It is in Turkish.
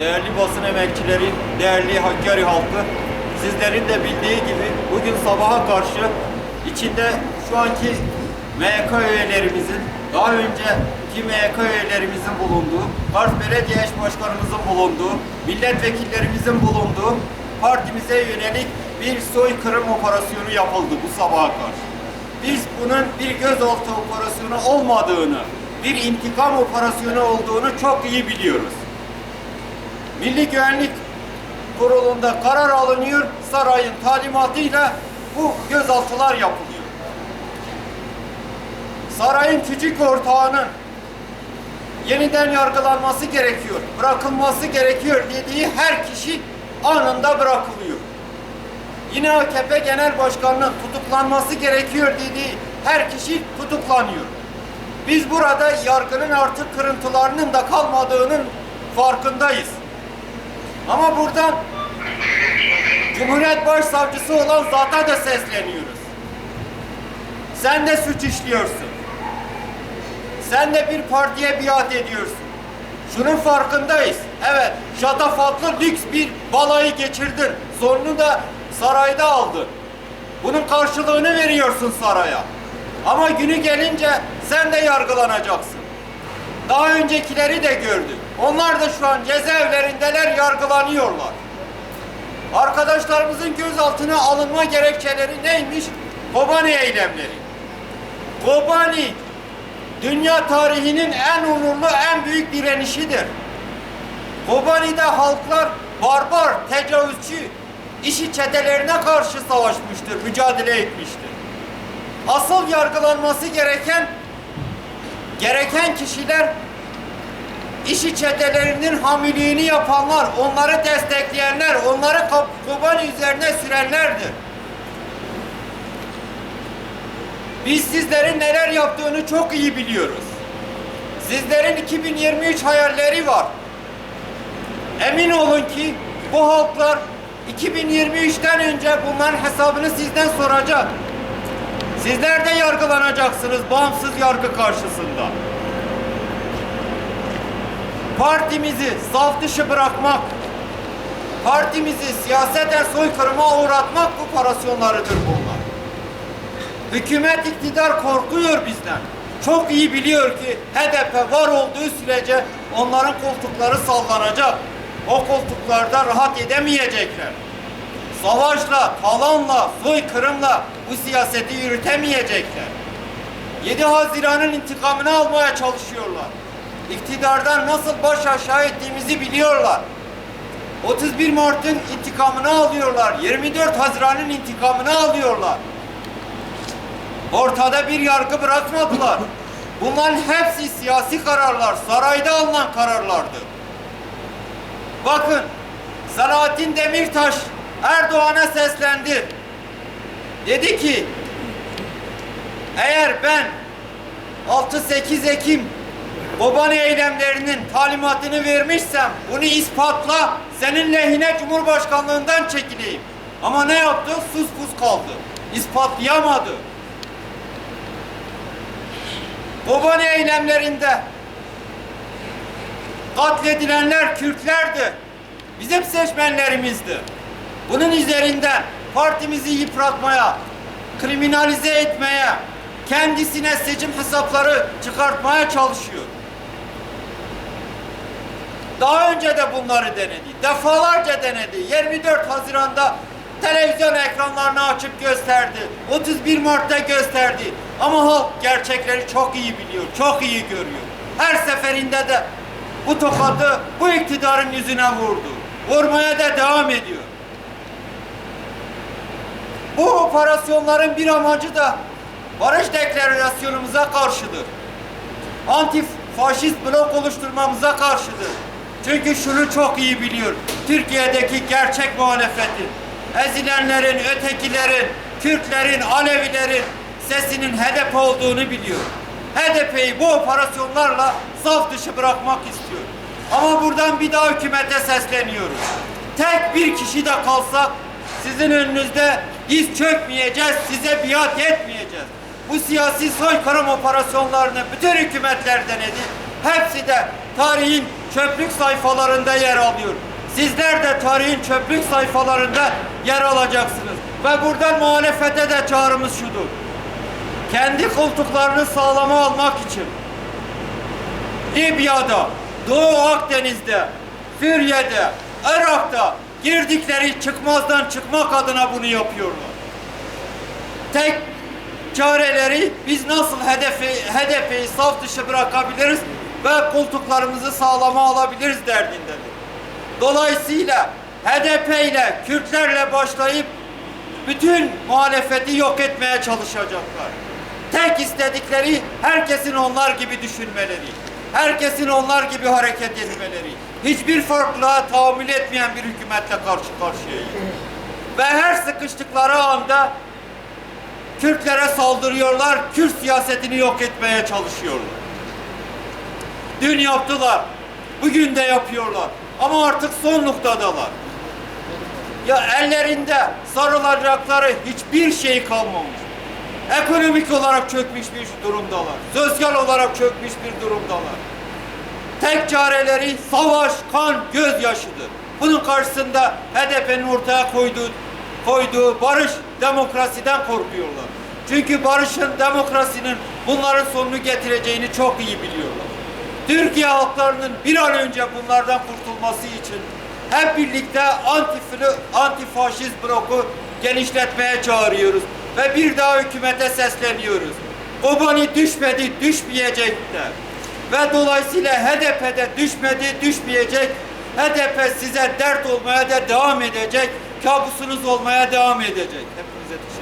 Değerli basın emekçileri, değerli Hakkari halkı, sizlerin de bildiği gibi bugün sabaha karşı içinde şu anki MYK üyelerimizin, daha önceki MYK üyelerimizin bulunduğu, Kars Belediye Eş Başkanımızın bulunduğu, milletvekillerimizin bulunduğu partimize yönelik bir soykırım operasyonu yapıldı bu sabaha karşı. Biz bunun bir gözaltı operasyonu olmadığını, bir intikam operasyonu olduğunu çok iyi biliyoruz. Milli Güvenlik Kurulu'nda karar alınıyor, sarayın talimatıyla bu gözaltılar yapılıyor. Sarayın küçük ortağının yeniden yargılanması gerekiyor, bırakılması gerekiyor dediği her kişi anında bırakılıyor. Yine AKP Genel Başkanı'nın tutuklanması gerekiyor dediği her kişi tutuklanıyor. Biz burada yargının artık kırıntılarının da kalmadığının farkındayız. Ama buradan Cumhuriyet Başsavcısı olan zata da sesleniyoruz. Sen de suç işliyorsun. Sen de bir partiye biat ediyorsun. Şunun farkındayız. Evet, şatafatlı lüks bir balayı geçirdin. Sonunu da sarayda aldın. Bunun karşılığını veriyorsun saraya. Ama günü gelince sen de yargılanacaksın. Daha öncekileri de gördük. Onlar da şu an cezaevlerindeler, yargılanıyorlar. Arkadaşlarımızın gözaltına alınma gerekçeleri neymiş? Kobani eylemleri. Kobani, dünya tarihinin en onurlu, en büyük direnişidir. Kobani'de halklar barbar, tecavüzcü, işi çetelerine karşı savaşmıştır, mücadele etmiştir. Asıl yargılanması gereken gereken kişiler işi çetelerinin hamiliğini yapanlar, onları destekleyenler, onları Kobani üzerine sürenlerdir. Biz sizlerin neler yaptığını çok iyi biliyoruz. Sizlerin 2023 hayalleri var. Emin olun ki bu halklar 2023'ten önce bunların hesabını sizden soracak. Sizler de yargılanacaksınız bağımsız yargı karşısında. Partimizi saf dışı bırakmak, partimizi siyaseten soykırıma uğratmak operasyonlarıdır bunlar. Hükümet iktidar korkuyor bizden. Çok iyi biliyor ki HDP var olduğu sürece onların koltukları sallanacak. O koltuklarda rahat edemeyecekler. Savaşla, talanla, soykırımla bu siyaseti yürütemeyecekler. 7 Haziran'ın intikamını almaya çalışıyorlar. İktidardan nasıl baş aşağı ettiğimizi biliyorlar. 31 Mart'ın intikamını alıyorlar. 24 Haziran'ın intikamını alıyorlar. Ortada bir yargı bırakmadılar. Bunların hepsi siyasi kararlar, sarayda alınan kararlardı. Bakın, Selahattin Demirtaş Erdoğan'a seslendi. Dedi ki, eğer ben 6-8 Ekim Kobani eylemlerinin talimatını vermişsem bunu ispatla senin lehine Cumhurbaşkanlığından çekileyim. Ama ne yaptı? Sus pus kaldı. İspatlayamadı. Kobani eylemlerinde katledilenler Kürtlerdi. Bizim seçmenlerimizdi. Bunun üzerinden partimizi yıpratmaya, kriminalize etmeye, kendisine seçim hesapları çıkartmaya çalışıyor. Daha önce de bunları denedi. Defalarca denedi. 24 Haziran'da televizyon ekranlarını açıp gösterdi. 31 Mart'ta gösterdi. Ama halk gerçekleri çok iyi biliyor, çok iyi görüyor. Her seferinde de bu tokadı bu iktidarın yüzüne vurdu. Vurmaya da devam ediyor. Bu operasyonların bir amacı da barış deklarasyonumuza karşıdır. Anti faşist blok oluşturmamıza karşıdır. Çünkü şunu çok iyi biliyor. Türkiye'deki gerçek muhalefetin, ezilenlerin, ötekilerin, Kürtlerin, Alevilerin sesinin HDP olduğunu biliyor. HDP'yi bu operasyonlarla saf dışı bırakmak istiyor. Ama buradan bir daha hükümete sesleniyoruz. Tek bir kişi de kalsa sizin önünüzde diz çökmeyeceğiz, size biat etmeyeceğiz. Bu siyasi soykırım operasyonlarını bütün hükümetler denedi. Hepsi de tarihin çöplük sayfalarında yer alıyor. Sizler de tarihin çöplük sayfalarında yer alacaksınız. Ve buradan muhalefete de çağrımız şudur. Kendi koltuklarını sağlama almak için Libya'da, Doğu Akdeniz'de, Suriye'de, Irak'ta girdikleri çıkmazdan çıkmak adına bunu yapıyorlar. Tek çareleri biz nasıl hedefi HDP'yi saf dışı bırakabiliriz ve koltuklarımızı sağlama alabiliriz derdindedir. Dolayısıyla HDP ile Kürtlerle başlayıp bütün muhalefeti yok etmeye çalışacaklar. Tek istedikleri herkesin onlar gibi düşünmeleri. Herkesin onlar gibi hareket etmeleri. Hiçbir farklılığa tahammül etmeyen bir hükümetle karşı karşıyayız. Ve her sıkıştıkları anda Kürtlere saldırıyorlar, Kürt siyasetini yok etmeye çalışıyorlar. Dün yaptılar, bugün de yapıyorlar. Ama artık son noktadalar. Ya ellerinde sarılacakları hiçbir şey kalmamış. Ekonomik olarak çökmüş bir durumdalar. Sosyal olarak çökmüş bir durumdalar. Tek çareleri savaş, kan, gözyaşıdır. Bunun karşısında HDP'nin ortaya koyduğu, koyduğu barış, demokrasiden korkuyorlar. Çünkü barışın, demokrasinin bunların sonunu getireceğini çok iyi biliyorlar. Türkiye halklarının bir an önce bunlardan kurtulması için hep birlikte antifili, antifaşist bloku genişletmeye çağırıyoruz. Ve bir daha hükümete sesleniyoruz. Kobani düşmedi, düşmeyecek de. Ve dolayısıyla HDP'de düşmedi, düşmeyecek. HDP size dert olmaya da devam edecek. Kabusunuz olmaya devam edecek. Hepinize teşekkür.